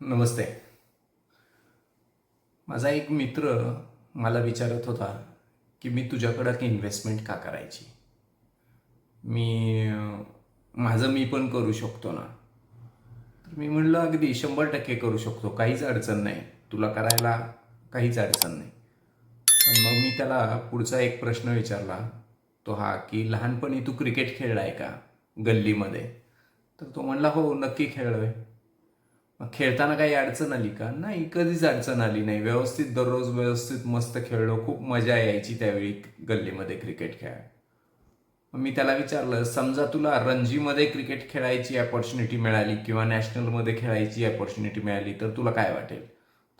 नमस्ते. माझा एक मित्र मला विचारत होता की मी तुझ्याकडं इन्व्हेस्टमेंट का करायची? मी माझं मी पण करू शकतो ना. तर मी म्हणलं अगदी शंभर टक्के करू शकतो. काहीच अडचण नाही. तुला करायला काहीच अडचण नाही. पण मग मी त्याला पुढचा एक प्रश्न विचारला. तो हा की लहानपणी तू क्रिकेट खेळलाय का गल्लीमध्ये? तर तो म्हणला हो नक्की खेळलोय. मग खेळताना काही अडचण आली का? नाही कधीच अडचण आली नाही. व्यवस्थित दररोज व्यवस्थित मस्त खेळलो. खूप मजा यायची त्यावेळी गल्लीमध्ये क्रिकेट खेळायला. मग मी त्याला विचारलं समजा तुला रणजीमध्ये क्रिकेट खेळायची अपॉर्च्युनिटी मिळाली किंवा नॅशनलमध्ये खेळायची अपॉर्च्युनिटी मिळाली तर तुला काय वाटेल?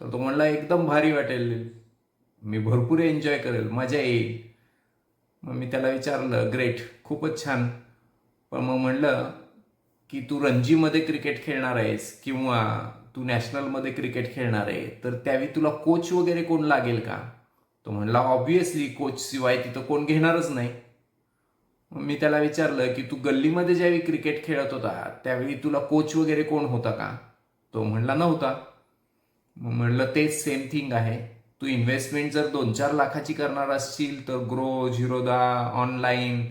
तर तो म्हणला एकदम भारी वाटेल. मी भरपूर एन्जॉय करेल. मजा येईल. मग मी त्याला विचारलं ग्रेट खूपच छान. पण मग म्हणलं की तू रणजीमध्ये क्रिकेट खेळणार आहेस किंवा तू नॅशनलमध्ये क्रिकेट खेळणार आहे तर त्यावेळी तुला कोच वगैरे कोण लागेल का? तो म्हणला ऑब्विसली कोच शिवाय तिथं कोण घेणारच नाही. मी त्याला विचारलं की तू गल्लीमध्ये ज्यावेळी क्रिकेट खेळत होता त्यावेळी तुला कोच वगैरे कोण होता का? तो म्हणला नव्हता. मग म्हणलं तेच सेम थिंग आहे. तू इन्व्हेस्टमेंट जर दोन चार लाखाची करणार असशील तर ग्रो झिरोदा ऑनलाईन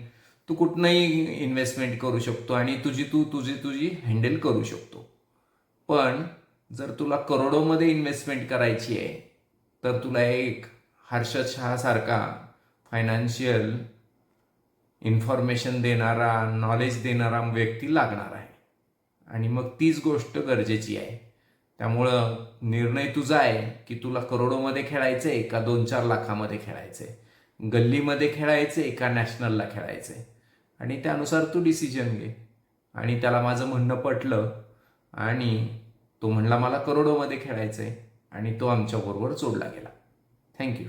तू कुठनंही इन्व्हेस्टमेंट करू शकतो आणि तुझी तू तुझी तुझी हँडल करू शकतो. पण जर तुला करोडोमध्ये इन्व्हेस्टमेंट करायची आहे तर तुला एक हर्षद शहासारखा फायनान्शियल इन्फॉर्मेशन देणारा नॉलेज देणारा व्यक्ती लागणार आहे. आणि मग तीच गोष्ट गरजेची आहे. त्यामुळं निर्णय तुझा आहे की तुला करोडोमध्ये खेळायचं आहे का दोन चार लाखामध्ये खेळायचं आहे गल्लीमध्ये खेळायचं आहे का नॅशनलला खेळायचं आहे आणि त्यानुसार तू डिसिजन घे. आणि त्याला माझं म्हणणं पटलं आणि तो म्हणला मला करोडोमध्ये खेळायचं आहे आणि तो आमच्याबरोबर जोडला गेला. थँक्यू